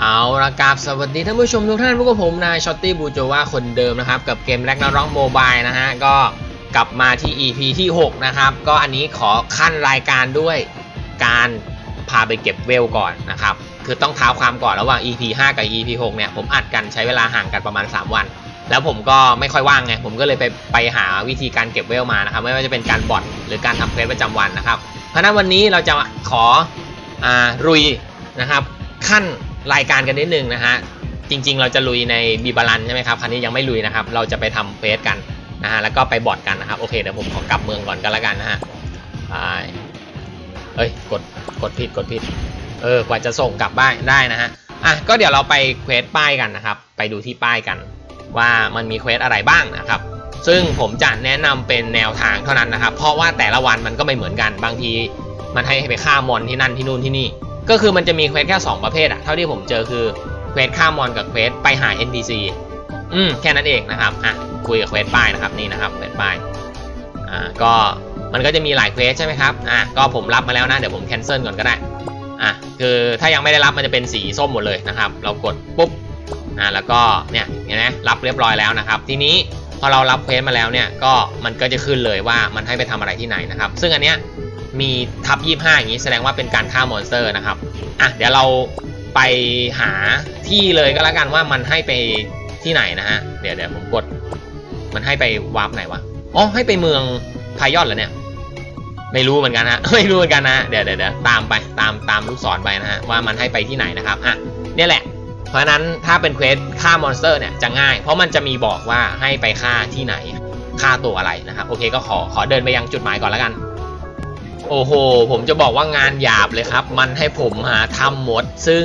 เอาละกับสวัสดีท่านผู้ชมทุกท่านพวกผมนายช็อตตี้บูโจว่าคนเดิมนะครับ กับเกมแรกนาร้องโมบายนะฮะ ก็กลับมาที่ EP ที่ 6 นะครับ ก็อันนี้ขอขั้นรายการด้วยการพาไปเก็บเวลก่อนนะครับ คือต้องเท้าความก่อนระหว่าง EP 5 กับ EP 6 เนี่ย ผมอัดกันใช้เวลาห่างกันประมาณ 3 วัน แล้วผมก็ไม่ค่อยว่างไง ผมก็เลยไปไปหาวิธีการเก็บเวลมานะครับ ไม่ว่าจะเป็นการบอทหรือการทำเควสประจำวันนะครับ เพราะนั้นวันนี้เราจะขออรุยนะครับขั้น รายการกันนิดนึงนะฮะจริง ๆ เราจะลุยในบีบาลันใช่ไหมครับครั้นี้ยังไม่ลุยนะครับ เราจะไปทำเฟสกันนะฮะแล้วก็ไปบอดกันนะครับโอเคเดี๋ยวผมขอกลับเมืองก่อนก็แล้วกันนะฮะไปเอ้ยกดกดผิดกดผิดเออกว่าจะส่งกลับบ้านได้นะฮะอะก็เดี๋ยวเราไปเควสป้ายกันนะครับ ไปดูที่ป้ายกัน ว่ามันมีเควสอะไรบ้างนะครับ ซึ่งผมจะแนะนำเป็นแนวทางเท่านั้นนะครับ เพราะว่าแต่ละวันมันก็ไม่เหมือนกันบางที มันให้ไปฆ่ามอนที่นั่นที่นู่นที่นี่ ก็คือมันจะมีเควสแค่ 2 ประเภทอะเท่าที่ผมเจอคือเควสฆ่ามอนกับเควสไปหา NPC อืมแค่นั้นเองนะครับอะคุยกับเควสป้ายนะครับนี่นะครับเควสป้ายอ่าก็มันก็จะมีหลายเควสใช่ไหมครับอะก็ผมรับมาแล้วนะเดี๋ยวผมแคนเซิลก่อนก็ได้อะคือถ้ายังไม่ได้รับมันจะเป็นสีส้มหมดเลยนะครับ เรากดปุ๊บอ่าแล้วก็เนี่ยเห็นไหมรับเรียบร้อยแล้วนะครับ ทีนี้พอเรารับเควสมาแล้วเนี่ยก็มันก็จะขึ้นเลยว่ามันให้ไปทำอะไรที่ไหนนะครับ ซึ่งอันเนี้ย มีทับ25อย่างนี้แสดงว่าเป็นการฆ่ามอนสเตอร์นะครับ อะเดี๋ยวเราไปหาที่เลยก็แล้วกันว่ามันให้ไปที่ไหนนะฮะ เดี๋ยวเดี๋ยวผมกด มันให้ไปวาร์ปไหนวะ อ๋อให้ไปเมืองพายอดเหรอเนี่ย ไม่รู้เหมือนกันฮะ ไม่รู้เหมือนกันนะเดี๋ยวเดี๋ยวเดี๋ยวตามไปตามตามลูกศรไปนะฮะว่ามันให้ไปที่ไหนนะครับ อะเนี่ยแหละ เพราะฉะนั้นถ้าเป็นเควสฆ่ามอนสเตอร์เนี่ยจะง่าย เพราะมันจะมีบอกว่าให้ไปฆ่าที่ไหนฆ่าตัวอะไรนะครับ โอเคก็ขอขอเดินไปยังจุดหมายก่อนแล้วกัน โอ้โห ผมจะบอกว่างานหยาบเลยครับ มันให้ผมหาถ้ำมด ซึ่ง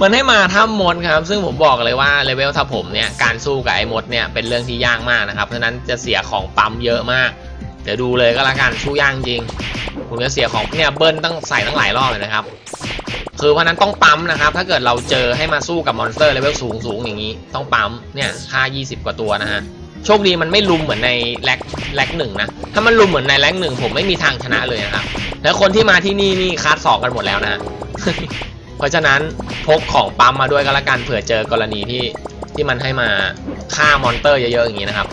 มันให้มาถ้ำมดครับ ซึ่งผมบอกเลยว่าเลเวลถ้าผมเนี่ยการสู้กับไอ้มดเนี่ยเป็นเรื่องที่ยากมากนะครับ เพราะฉะนั้นจะเสียของปั๊มเยอะมาก เดี๋ยวดูเลยก็แล้วกันสู้ยากจริงผมจะเสียของเนี่ยเบิ้ลตั้งใส่ตั้งหลายรอบเลยนะครับ คือเพราะนั้นต้องปั๊มนะครับ ถ้าเกิดเราเจอให้มาสู้กับมอนสเตอร์เลเวลสูงสูงอย่างนี้ ต้องปั๊มเนี่ยค่า 20 กว่าตัวนะฮะ โชคดีมันไม่ลุมเหมือนในแร็กแร็กหนึ่งนะ ถ้ามันลุมเหมือนในแร็กหนึ่งผมไม่มีทางชนะเลยนะครับ แล้วคนที่มาที่นี่นี่คัดสองกันหมดแล้วนะ เพราะฉะนั้นพกของปั๊มมาด้วยก็แล้วกันเผื่อเจอกรณีที่ที่มันให้มาฆ่ามอนเตอร์เยอะๆอย่างนี้นะครับ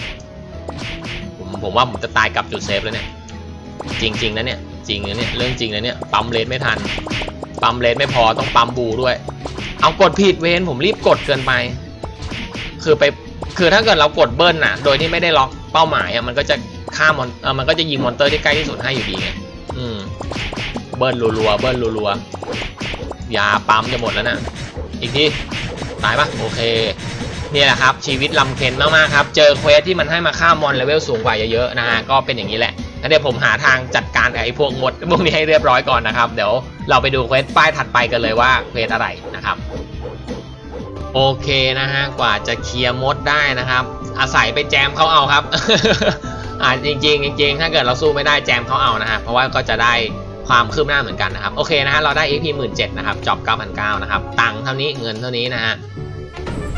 ผมผมว่าผมจะตายกับจุดเซฟแล้วเนี่ย จริงๆนะเนี่ยจริงนะเนี่ยเรื่องจริงนะเนี่ยปั๊มเลนไม่ทัน ปั๊มเลนไม่พอต้องปั๊มบูด้วย เอากดผิดเวนผมรีบกดเกินไป คือไป คือถ้าเกิดเรากดเบิ้ลน่ะ โดยที่ไม่ได้ล็อกเป้าหมายอะมันก็จะฆ่ามอนเออมันก็จะยิงมอนเตอร์ที่ใกล้ที่สุดให้อยู่ดีไงอืมเบิ้ลรัวๆเบิ้ลรัวๆยาปั๊มจะหมดแล้วนะอีกทีตายปะโอเคนี่แหละครับ ชีวิตลำเค็นมากๆครับ เจอเควสที่มันให้มาฆ่ามอนเลเวลสูงกว่าเยอะๆนะฮะก็เป็นอย่างนี้แหละงั้นเดี๋ยวผมหาทางจัดการไอ้พวกมดพวกนี้ให้เรียบร้อยก่อนนะครับ เดี๋ยวเราไปดูเควสป้ายถัดไปกันเลยว่าเควสอะไรนะครับ โอเคนะฮะกว่าจะเคลียร์มดได้นะครับ อาศัยไปแจมเขาเอาครับอ่าจริงๆจริงๆถ้าเกิดเราสู้ไม่ได้แจมเขาเอานะฮะเพราะว่าก็จะได้ความคืบหน้าเหมือนกันนะครับโอเคนะฮะเราได้ EP 1 7 0 0นะครับจอบ9,900นะครับตังค์เท่านี้เงินเท่านี้นะฮะ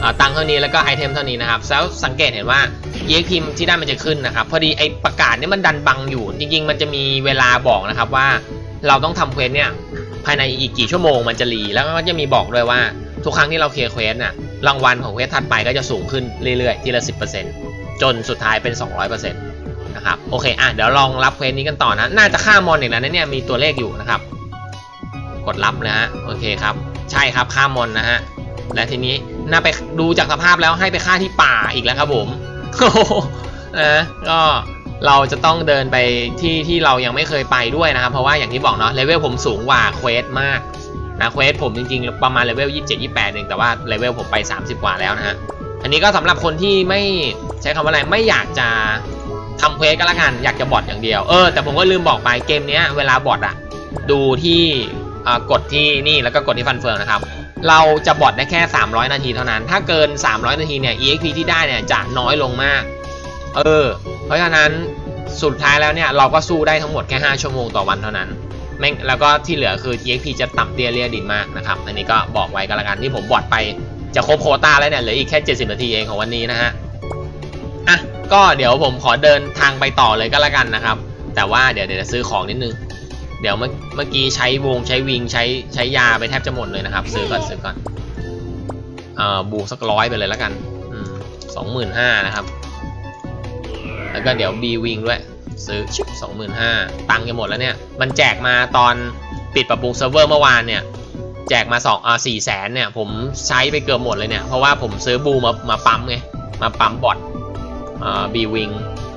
อ่าตังค์เท่านี้แล้วก็ไอเทมเท่านี้นะครับแล้วสังเกตเห็นว่า EXP ที่ได้มันจะขึ้นนะครับพอดีไอประกาศนี่มันดันบังอยู่ จริง ๆ มันจะมีเวลาบอกนะครับว่าเราต้องทำเควสเนี่ยภายในอีกกี่ชั่วโมงมันจะรีแล้วก็จะมีบอกด้วยว่า ทุกครั้งที่เราเคลียร์เควสน่ะรางวัลของเควสถัดไปก็จะสูงขึ้นเรื่อยๆ ทีละ 10%จนสุดท้ายเป็น 200%นะครับโอเคอะเดี๋ยวลองรับเควสนี้กันต่อนะ น่าจะฆ่ามอนอีกแล้วนะเนี่ยมีตัวเลขอยู่นะครับ กดรับนะฮะโอเคครับ ใช่ครับฆ่ามอนนะฮะและทีนี้น่าไปดูจากสภาพแล้วให้ไปฆ่าที่ป่าอีกแล้วครับผมนะก็เราจะต้องเดินไปที่ที่เรายังไม่เคยไปด้วยนะครับ เพราะว่าอย่างที่บอกเนาะเลเวลผมสูงกว่าเควสมาก นะเควสผมจริงๆ ประมาณเลเวล27 28เองแต่ว่าเลเวลผมไป 30 กว่าแล้วนะฮะอันนี้ก็สำหรับคนที่ไม่ใช้คำว่าอะไรไม่อยากจะทำเควสก็แล้วกันอยากจะบอทอย่างเดียวเออแต่ผมก็ลืมบอกไปเกมนี้เวลาบอทอะดูที่กดที่นี่แล้วก็กดที่ฟันเฟืองนะครับเราจะบอทได้แค่ 300 นาทีเท่านั้น ถ้าเกิน 300 นาทีเนี่ย EXP ที่ได้เนี่ยจะน้อยลงมาก เออ เพราะฉะนั้นสุดท้ายแล้วเนี่ยเราก็สู้ได้ทั้งหมดแค่ 5 ชั่วโมงต่อวันเท่านั้น ไม่แล้วก็ที่เหลือคือ EXP จะต่ำเตี้ยเรียดินมากนะครับ อันนี้ก็บอกไว้กันละกันที่ผมบอทไปจะครบโคต้าแล้วเนี่ยเหลืออีกแค่ 70 นาทีเองของวันนี้นะฮะอะก็เดี๋ยวผมขอเดินทางไปต่อเลยก็แล้วกันนะครับ แต่ว่าเดี๋ยวเดี๋ยวซื้อของนิดนึง เดี๋ยวเมื่อเมื่อกี้ใช้วงใช้วิงใช้ใช้ยาไปแทบจะหมดเลยนะครับ ซื้อก่อนซื้อก่อนเอ่อบูสักร้อยไปเลยแล้วกันสองหมื่นห้านะครับ แล้วก็เดี๋ยวบีวิงด้วย ซื้อชิปสองหมื่นห้าตังค์จะหมดแล้วเนี่ย มันแจกมาตอนปิดปรับปรุงเซิร์ฟเวอร์เมื่อวานเนี่ย แจกมาสองอ่าสี่แสนเนี่ย ผมใช้ไปเกือบหมดเลยเนี่ย เพราะว่าผมซื้อบูมามาปั๊มไง มาปั๊มบอทอ่าบีวิง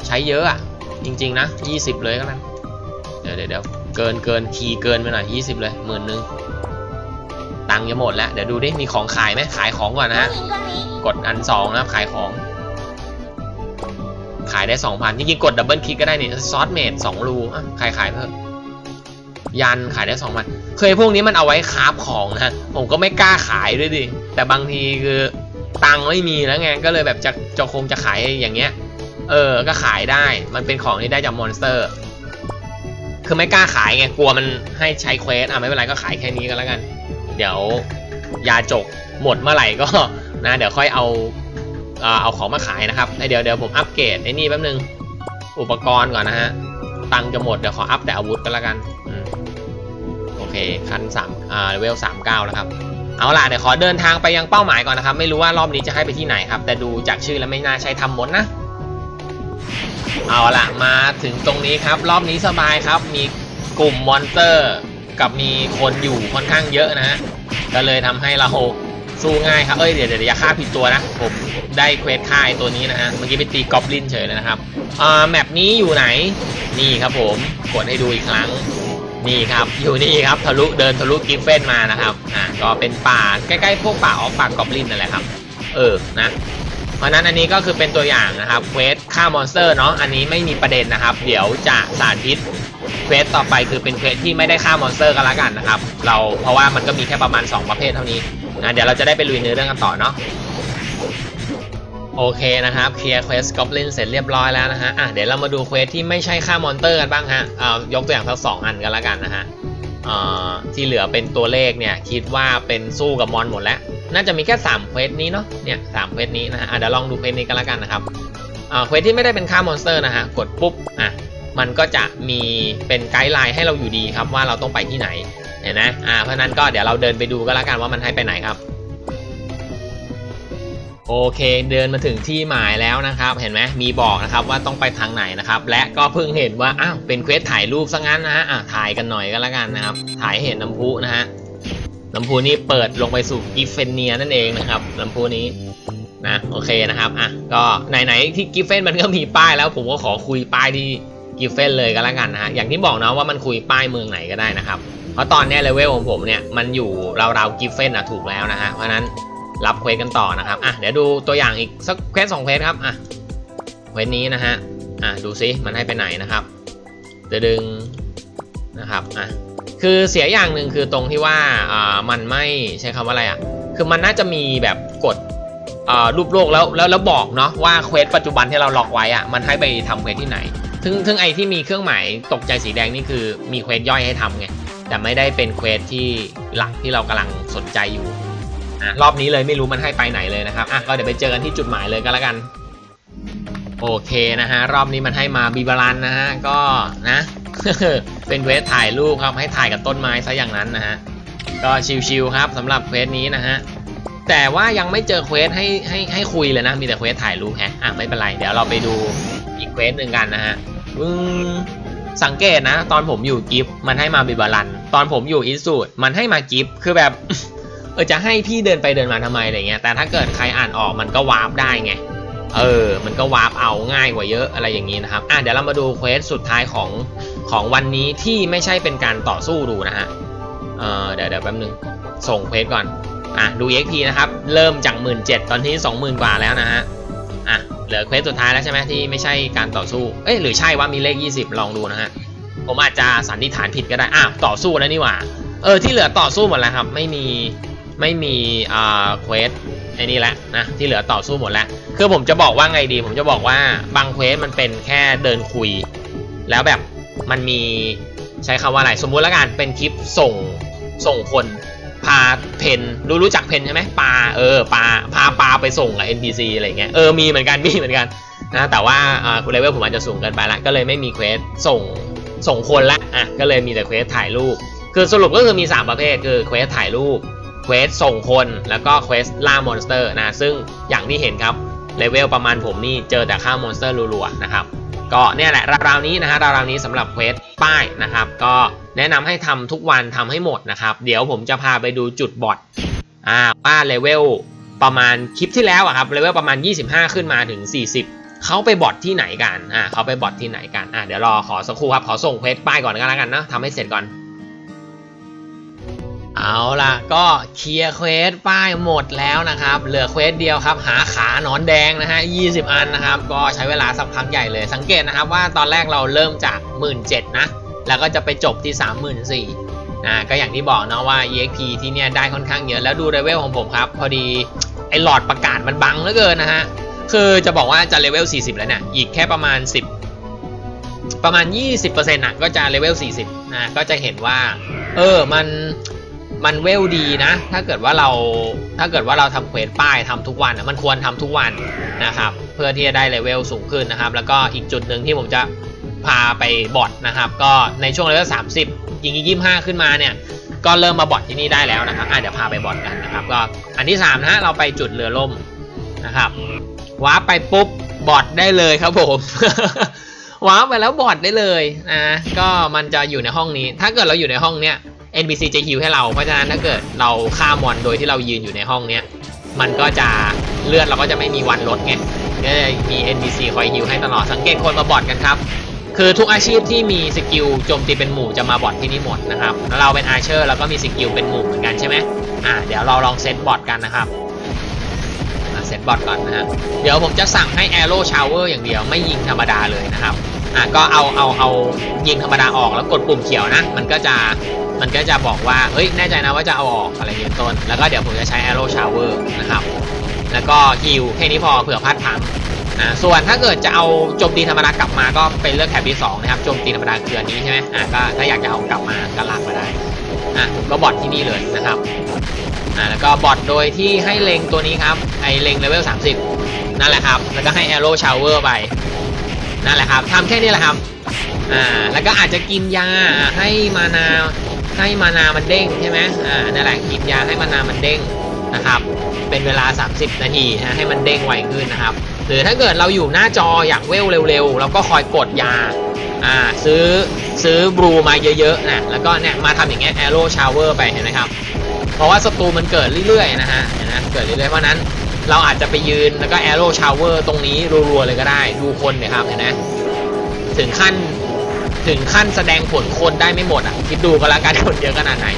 ใช้เยอะอะจริง ๆ นะยี่สิบเลยก็แล้วเดี๋ยวเดี๋ยวเดี๋ยวเกินเกินคีย์เกินไปหน่อยยี่สิบเลยหมื่นนึงตังค์จะหมดแล้ว เดี๋ยวดูดิ มีของขายไหมขายของก่อนนะฮะ กดอันสองนะครับขายของ ขายได้ 2,000 จริงๆ กดดับเบิลคลิกก็ได้นี่ซอสเมดสองรูอะขายขายเพิ่มยันขายได้2,000เคยพวกนี้มันเอาไว้คาฟของนะผมก็ไม่กล้าขายด้วยดิ แต่บางทีคือตังไม่มีแล้วไงก็เลยแบบจะจะคงจะขายอย่างเงี้ย เออ ก็ขายได้มันเป็นของที่ได้จากมอนสเตอร์ คือไม่กล้าขายไงกลัวมันให้ใช้เควสอะไม่เป็นไรก็ขายแค่นี้ก็แล้วกัน เดี๋ยวยาจกหมดเมื่อไหร่ก็นะ เดี๋ยวค่อยเอา เอาของมาขายนะครับเดี๋ยวเดี๋ยวผมอัปเกรดไอ้นี่แป๊บนึง อุปกรณ์ก่อนนะฮะ ตังจะหมดเดี๋ยวขออัพแต่อาวุธกันแล้วกัน โอเคคันสามอ่าเลเวลสามเก้าแล้วครับ เอาล่ะเดี๋ยวขอเดินทางไปยังเป้าหมายก่อนนะครับ ไม่รู้ว่ารอบนี้จะให้ไปที่ไหนครับ แต่ดูจากชื่อแล้วไม่น่าใช่ทำมดนะ เอาล่ะมาถึงตรงนี้ครับ รอบนี้สบายครับ มีกลุ่มมอนเตอร์ กับมีคนอยู่ค่อนข้างเยอะนะฮะ ก็เลยทำให้เรา สู้ง่ายครับ เอ้ยเดี๋ยวเดี๋ยวอย่าฆ่าผิดตัวนะ ผมได้เควสค่ายตัวนี้นะฮะ เมื่อกี้ไปตีกอบลินเฉยเลยนะครับอ่าแมปนี้อยู่ไหน นี่ครับผม กดให้ดูอีกครั้ง นี่ครับ อยู่นี่ครับ ทะลุเดินทะลุกิฟเฟนมานะครับ อ่า ก็เป็นป่าใกล้ๆพวกป่าออฟป่ากอบลินนั่นแหละครับ เออ นะ เพราะนั้นอันนี้ก็คือเป็นตัวอย่างนะครับเควสฆ่ามอนสเตอร์เนาะอันนี้ไม่มีประเด็นนะครับ เดี๋ยวจะสาธิตเควสต่อไปคือเป็นเควสที่ไม่ได้ฆ่ามอนสเตอร์กันละกันนะครับ เราเพราะว่ามันก็มีแค่ประมาณ 2 ประเภทเท่านี้นะเดี๋ยวเราจะได้ไปลุยเนื้อเรื่องกันต่อเนาะโอเคนะครับเคลียร์เควสกอบลินเสร็จเรียบร้อยแล้วนะฮะอะเดี๋ยวเรามาดูเควสที่ไม่ใช่ฆ่ามอนเตอร์กันบ้างฮะเอายกตัวอย่างสักสองอันกันละกันนะฮะที่เหลือเป็นตัวเลขเนี่ยคิดว่าเป็นสู้กับมอนหมดแล้ว น่าจะมีแค่3เควสนี้เนาะเนี่ยสามเควสนี้นะฮะเดี๋ยวลองดูเควสนี้กันละกันนะครับเควสที่ไม่ได้เป็นฆ่ามอนสเตอร์นะฮะกดปุ๊บอะมันก็จะมีเป็นไกด์ไลน์ให้เราอยู่ดีครับว่าเราต้องไปที่ไหนเห็นไหมอ่าเพราะนั้นก็เดี๋ยวเราเดินไปดูก็แล้วกันว่ามันให้ไปไหนครับโอเคเดินมาถึงที่หมายแล้วนะครับ เห็นไหมมีบอกนะครับว่าต้องไปทางไหนนะครับ และก็เพิ่งเห็นว่าอ้าวเป็นเควสถ่ายรูปซะงั้นนะฮะอะถ่ายกันหน่อยก็แล้วกันนะครับ ถ่ายเห็นน้ำพุนะฮะ น้ำพุนี้เปิดลงไปสู่กิฟเฟนเนียนั่นเองนะครับน้ำพุนี้นะโอเคนะครับอะก็ไหนๆที่กิฟเฟนมันก็มีป้ายแล้วผมก็ขอคุยป้ายที่กิฟเฟนเลยก็แล้วกันนะฮะอย่างที่บอกนะว่ามันคุยป้ายเมืองไหนก็ได้นะครับ เพราะตอนนี้เลเวลของผมเนี่ยมันอยู่ราวๆกิฟเฟนอะถูกแล้วนะฮะเพราะนั้นรับเควสกันต่อนะครับอะเดี๋ยวดูตัวอย่างอีกสักเควสสองเควสครับอะเควสนี้นะฮะอะดูซิมันให้ไปไหนนะครับจะดึงนะครับอะ คือเสียอย่างหนึ่งคือตรงที่ว่าอ่ามันไม่ใช้คำว่าอะไรอะคือมันน่าจะมีแบบกดรูปโลกแล้วแล้วแล้วบอกเนาะว่าเควสปัจจุบันที่เราล็อกไว้อะมันให้ไปทำเควสที่ไหนซึ่งซึ่งไอที่มีเครื่องหมายตกใจสีแดงนี่คือมีเควสย่อยให้ทำไงแต่ไม่ได้เป็นเควสที่หลักที่เรากำลังสนใจอยู่อะรอบนี้เลยไม่รู้มันให้ไปไหนเลยนะครับอะก็เดี๋ยวไปเจอกันที่จุดหมายเลยก็แล้วกัน โอเคนะฮะรอบนี้มันให้มาบีบารันนะฮะก็นะ เป็นเควสถ่ายรูปครับให้ถ่ายกับต้นไม้ซะอย่างนั้นนะฮะก็ชิวๆครับสำหรับเควสนี้นะฮะแต่ว่ายังไม่เจอเควสให้ให้ให้คุยเลยนะมีแต่เควสถ่ายรูปแฮะอะไม่เป็นไรเดี๋ยวเราไปดูอีกเควสหนึ่งกันนะฮะอืมสังเกตนะ ตอนผมอยู่กิฟมันให้มาบิบาลัน ตอนผมอยู่อิสูดมันให้มากิฟคือแบบเออจะให้พี่เดินไปเดินมาทำไมอะไรเงี้ยแต่ถ้าเกิดใครอ่านออกมันก็วาร์ปได้ไง เออ มันก็วาร์ปเอาง่ายกว่าเยอะอะไรอย่างนี้นะครับ อะเดี๋ยวเรามาดูเควสสุดท้ายของของวันนี้ที่ไม่ใช่เป็นการต่อสู้ดูนะฮะ เออเดี๋ยวเดี๋ยวแป๊บนึง ส่งเควสก่อน อะดู XP นะครับ เริ่มจากหมื่นเจ็ดตอนที่สองหมื่นกว่าแล้วนะฮะ อะเหลือเควสสุดท้ายแล้วใช่ไหมที่ไม่ใช่การต่อสู้ เอ้ยหรือใช่ว่ามีเลข 20 ลองดูนะฮะ ผมอาจจะสันนิษฐานผิดก็ได้อะต่อสู้แล้วนี่หว่า เออที่เหลือต่อสู้หมดแล้วครับ ไม่มีไม่มีอ่าเควสไอ้นี่แหละนะที่เหลือต่อสู้หมดแล้ว คือผมจะบอกว่าไงดี ผมจะบอกว่าบางเควสมันเป็นแค่เดินคุย แล้วแบบมันมีใช้คำว่าอะไรสมมุติล้วกันเป็นคลิปส่งส่งคนพาเพนรู้รู้จักเพนใช่ไหมปลาเออปลาพาปลาไปส่งกับ NPC อะไรเงี้ยเออมีเหมือนกันมีเหมือนกันนะแต่ว่าอ่าคุณเลเวลผมอาจจะสูงเกินไปละก็เลยไม่มีเควสส่งส่งคนละอะก็เลยมีแต่เควสถ่ายรูป คือสรุปก็คือมี 3 ประเภทคือเควสถ่ายรูปเควสส่งคนแล้วก็เควสล่ามอนสเตอร์นะซึ่งอย่างที่เห็นครับ เลเวลประมาณผมนี่เจอแต่ฆ่ามอนสเตอร์รัวๆนะครับก็เนี่ยแหละราวๆนี้นะฮะราวๆนี้สำหรับเควสป้ายนะครับ ก็แนะนำให้ทำทุกวันทำให้หมดนะครับ เดี๋ยวผมจะพาไปดูจุดบอทอ่าว่าเลเวลประมาณคลิปที่แล้วอะครับเลเวลประมาณ 25 ขึ้นมาถึง 40 เขาไปบอทที่ไหนกันอ่าเขาไปบอทที่ไหนกันอ่าเดี๋ยวรอขอสักครู่ครับขอส่งเควสป้ายก่อนก็แล้วกันนะทำให้เสร็จก่อน เอาล่ะ ก็เคลียร์เควสป้ายหมดแล้วนะครับ เหลือเควสเดียวครับ หาขาหนอนแดงนะฮะ 20 อันนะครับ ก็ใช้เวลาสักพักใหญ่เลย สังเกตนะครับว่าตอนแรกเราเริ่มจาก 17,000นะ แล้วก็จะไปจบที่ 34,000นะก็อย่างที่บอกเนาะว่า EXP ที่เนี่ยได้ค่อนข้างเยอะ แล้วดูเลเวลของผมครับ พอดีไอ้หลอดประกาศมันบังเหลือเกินนะฮะ คือจะบอกว่าจะเลเวล 40 แล้วเนี่ย อีกแค่ประมาณ 10 ประมาณ 20%น่ะก็จะเลเวล 40นะก็จะเห็นว่า เออ มัน มันเวลดีนะ ถ้าเกิดว่าเราถ้าเกิดว่าเราทำเควสป้ายทำทุกวันนะมันควรทำทุกวันนะครับ เพื่อที่จะได้เลเวลสูงขึ้นนะครับ แล้วก็อีกจุดหนึ่งที่ผมจะพาไปบอทนะครับ ก็ในช่วงเลเวล30ยิงยี่ห้าขึ้นมาเนี่ยก็เริ่มมาบอทที่นี่ได้แล้วนะครับอะเดี๋ยวพาไปบอทกันนะครับ ก็อันที่3นะฮะเราไปจุดเรือล่มนะครับว้าร์ปไปปุ๊บบอทได้เลยครับผมว้าร์ปไปแล้วบอทได้เลยนะก็มันจะอยู่ในห้องนี้ ถ้าเกิดเราอยู่ในห้องเนี้ย NPC จะฮิวให้เรา เพราะฉะนั้นถ้าเกิดเราฆ่ามอนโดยที่เรายืนอยู่ในห้องเนี้ย มันก็จะเลือดเราก็จะไม่มีวันลดไงก็จะมี NPC คอยฮิวให้ตลอด สังเกตคนมาบอทกันครับ คือทุกอาชีพที่มีสกิลโจมตีเป็นหมู่จะมาบอทที่นี่หมดนะครับ เราเป็นอาร์เชอร์เราก็มีสกิลเป็นหมู่เหมือนกันใช่ไหมอ่าเดี๋ยวเราลองเซตบอทกันนะครับเซตบอทก่อนนะฮะ เดี๋ยวผมจะสั่งให้ Arrow Shower อย่างเดียวไม่ยิงธรรมดาเลยนะครับอะก็เอาเอาเอายิงธรรมดาออกแล้วกดปุ่มเขียวนะ มันก็จะ มันก็จะบอกว่าเฮ้ยแน่ใจนะว่าจะเอาออกอะไรเงี้ยต้น แล้วก็เดี๋ยวผมจะใช้ Arrow Shower นะครับ แล้วก็ฮิวแค่นี้พอเผื่อพลาดพังอ่าส่วนถ้าเกิดจะเอาโจมตีธรรมดากลับมาก็เป็นเลือกแถบที่2นะครับโจมตีธรรมดาคืออันนี้ใช่ไหมอ่าก็ถ้าอยากจะเอากลับมาก็ลากมาได้อะก็บอทที่นี่เลยนะครับอ่าแล้วก็บอทโดยที่ให้เล็งตัวนี้ครับไอเล็งเลเวล30 นั่นแหละครับ แล้วก็ให้ Arrow Shower ไปนั่นแหละครับทำแค่นี้แหละครับอ่าแล้วก็อาจจะกินยาให้มานา ให้มานามันเด้งใช่ไหมอ่านั่นแหละกินยาให้มานามันเด้งนะครับ เป็นเวลา 30 นาทีนะให้มันเด้งไวขึ้นนะครับ หรือถ้าเกิดเราอยู่หน้าจออยากเวลเร็วๆเราก็คอยกดยาอ่าซื้อซื้อบลูมาเยอะๆนะแล้วก็เนี่ยมาทำอย่างเงี้ย Arrow Shower ไปเห็นไหมครับ เพราะว่าศัตรูมันเกิดเรื่อยๆนะฮะนะเกิดเรื่อยๆเพราะนั้นเราอาจจะไปยืนแล้วก็ Arrow Shower ตรงนี้รัวๆเลยก็ได้ ดูคนเนี่ยครับเห็นไหมถึงขั้น ถึงขั้นแสดงผลคนได้ไม่หมดอะ คิดดูก็แล้วกันคนเยอะขนาดไหน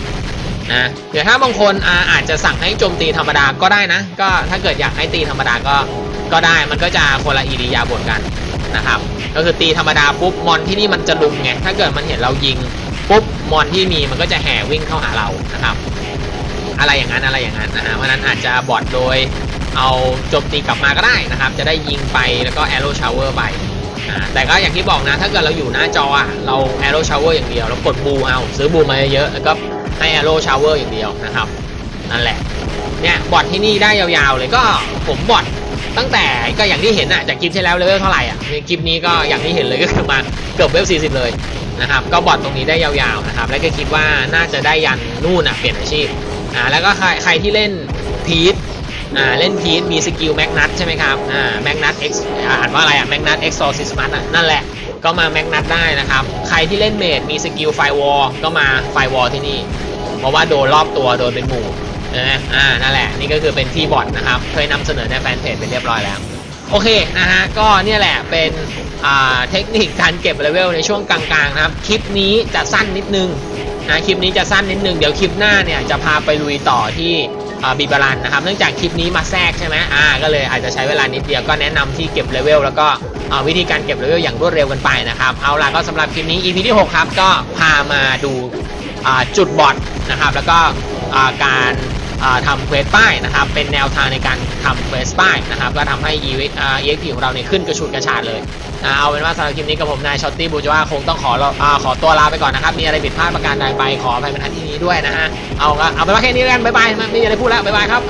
นะเดี๋ยวถ้าบางคนอาอาจจะสั่งให้โจมตีธรรมดาก็ได้นะ ก็ถ้าเกิดอยากให้ตีธรรมดาก็ก็ได้มันก็จะคนละอิริยาบถกันนะครับ ก็คือตีธรรมดาปุ๊บมอนที่นี่มันจะลุมไงถ้าเกิดมันเห็นเรายิงปุ๊บมอนที่มีมันก็จะแห่วิ่งเข้าหาเรานะครับ อะไรอย่างนั้นอะไรอย่างนั้นนะฮะเพราะนั้นอาจจะบอดโดยเอาโจมตีกลับมาก็ได้นะครับ จะได้ยิงไปแล้วก็ Arrow Shower ไป แต่ก็อย่างที่บอกนะถ้าเกิดเราอยู่หน้าจออะเรา Arrow Shower อย่างเดียว แล้วกดบูเอาซื้อบูมาเยอะแล้วก็ให้ Arrow Shower อย่างเดียวนะครับนั่นแหละเนี่ยบอทที่นี่ได้ยาวๆเลยก็ผมบอทตั้งแต่ก็อย่างที่เห็นอะจากคลิปที่แล้วเลเวลเท่าไหร่อะคลิปนี้ก็อย่างที่เห็นเลยก็คือมาเกือบเวล40 เลยนะครับก็บอทตรงนี้ได้ยาวๆนะครับแล้วก็คิดว่าน่าจะได้ยันนู่นอะเปลี่ยนอาชีพอ่าแล้วก็ใครใครที่เล่นพีท อ่าเล่นพีทมีสกิลแมกนัทใช่ไหมครับอ่าแมกนัทเอ็กซ์อ่านว่าอะไรอะแมกนัทเอ็กซ์โซซิสมัสอะนั่นแหละก็มาแมกนัทได้นะครับ ใครที่เล่นเมดมีสกิลไฟวอลก็มาไฟวอลที่นี่ เพราะว่าโดนรอบตัวโดนเป็นหมู่นะอ่านั่นแหละนี่ก็คือเป็นที่บอทนะครับเคยนำเสนอในแฟนเพจไปเรียบร้อยแล้ว โอเคนะฮะก็เนี่ยแหละเป็นอ่าเทคนิคการเก็บเลเวลในช่วงกลางๆนะครับคลิปนี้จะสั้นนิดนึงนะคลิปนี้จะสั้นนิดนึงเดี๋ยวคลิปหน้าเนี่ยจะพาไปลุยต่อที่ บีบารันนะครับ เนื่องจากคลิปนี้มาแทรกใช่ไหมอ่าก็เลยอาจจะใช้เวลานิดเดียวก็แนะนำที่เก็บเลเวลแล้วก็วิธีการเก็บเลเวลอย่างรวดเร็วกันไปนะครับเอาล่ะก็สำหรับคลิปนี้ EP ที่ 6 ครับ ก็พามาดูจุดบอทนะครับ แล้วก็การทำเควสป้ายนะครับ เป็นแนวทางในการทำเควสป้ายนะครับ ก็ทำให้ EXP ของเราเนี่ยขึ้นกระชุดกระชากเลย เอาเป็นว่าสำหรับคลิปนี้กับผมนายช็อตตี้บูจว่าคงต้องขออาขอตัวลาไปก่อนนะครับมีอะไรผิดพลาดประการใดไปขออภัยเป็นที่นี้ด้วยนะฮะเอาเอาเป็นว่าแค่นี้แล้วกันบ๊ายบายไม่มีอะไรพูดแล้วบ๊ายบายครับ